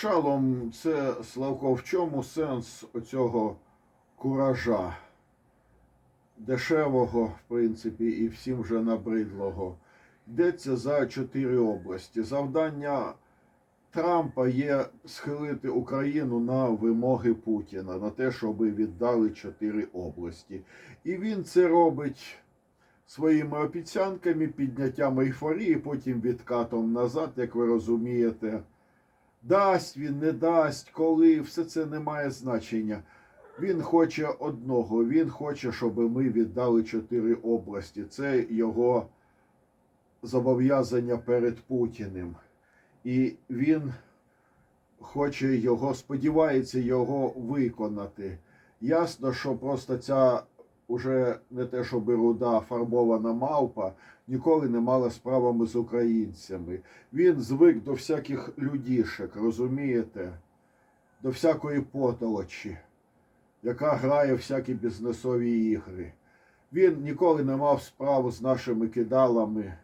Шалом, це Славко, в чому сенс оцього куража? Дешевого, в принципі, і всім вже набридлого. Йдеться за чотири області. Завдання Трампа є схилити Україну на вимоги Путіна, на те, щоб віддали чотири області. І він це робить своїми обіцянками, підняттям ейфорії, потім відкатом назад, як ви розумієте. Дасть він, не дасть, коли, все це не має значення. Він хоче одного, він хоче, щоб ми віддали чотири області. Це його зобов'язання перед Путіним. І він хоче його, сподівається його виконати. Ясно, що просто ця уже не те, щоб руда фарбована мавпа, ніколи не мала справами з українцями. Він звик до всяких людішек, розумієте? До всякої потолочі, яка грає всякі бізнесові ігри. Він ніколи не мав справу з нашими кидалами.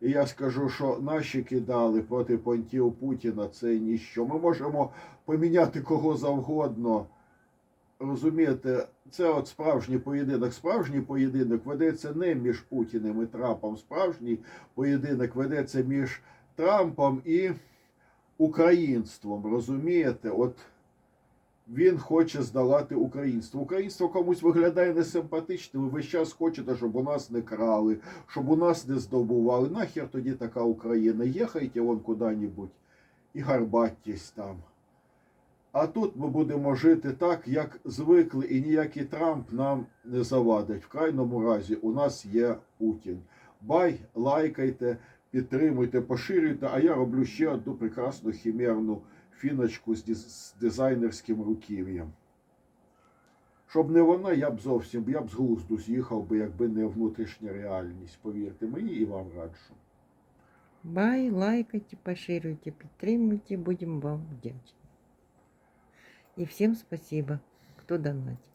І я скажу, що наші кидали проти понтів Путіна це ніщо. Ми можемо поміняти кого завгодно. Розумієте, це от справжній поєдинок. Справжній поєдинок ведеться не між Путіним і Трампом. Справжній поєдинок ведеться між Трампом і українством. Розумієте? От він хоче здолати українство. Українство комусь виглядає несимпатичним. Ви весь час хочете, щоб у нас не крали, щоб у нас не здобували. Нахер тоді така Україна? Їхайте вон куди-небудь і гарбаттесь там. А тут ми будемо жити так, як звикли, і ніякий Трамп нам не завадить. В крайньому разі у нас є Путін. Бай, лайкайте, підтримуйте, поширюйте. А я роблю ще одну прекрасну хімерну фіночку з, дизайнерським руків'ям. Щоб не вона, я б зовсім я б з глузду з'їхав би, якби не внутрішня реальність. Повірте мені і вам раджу. Бай, лайкайте, поширюйте, підтримуйте, будем вам вдячні. І всем спасибо, кто донатить.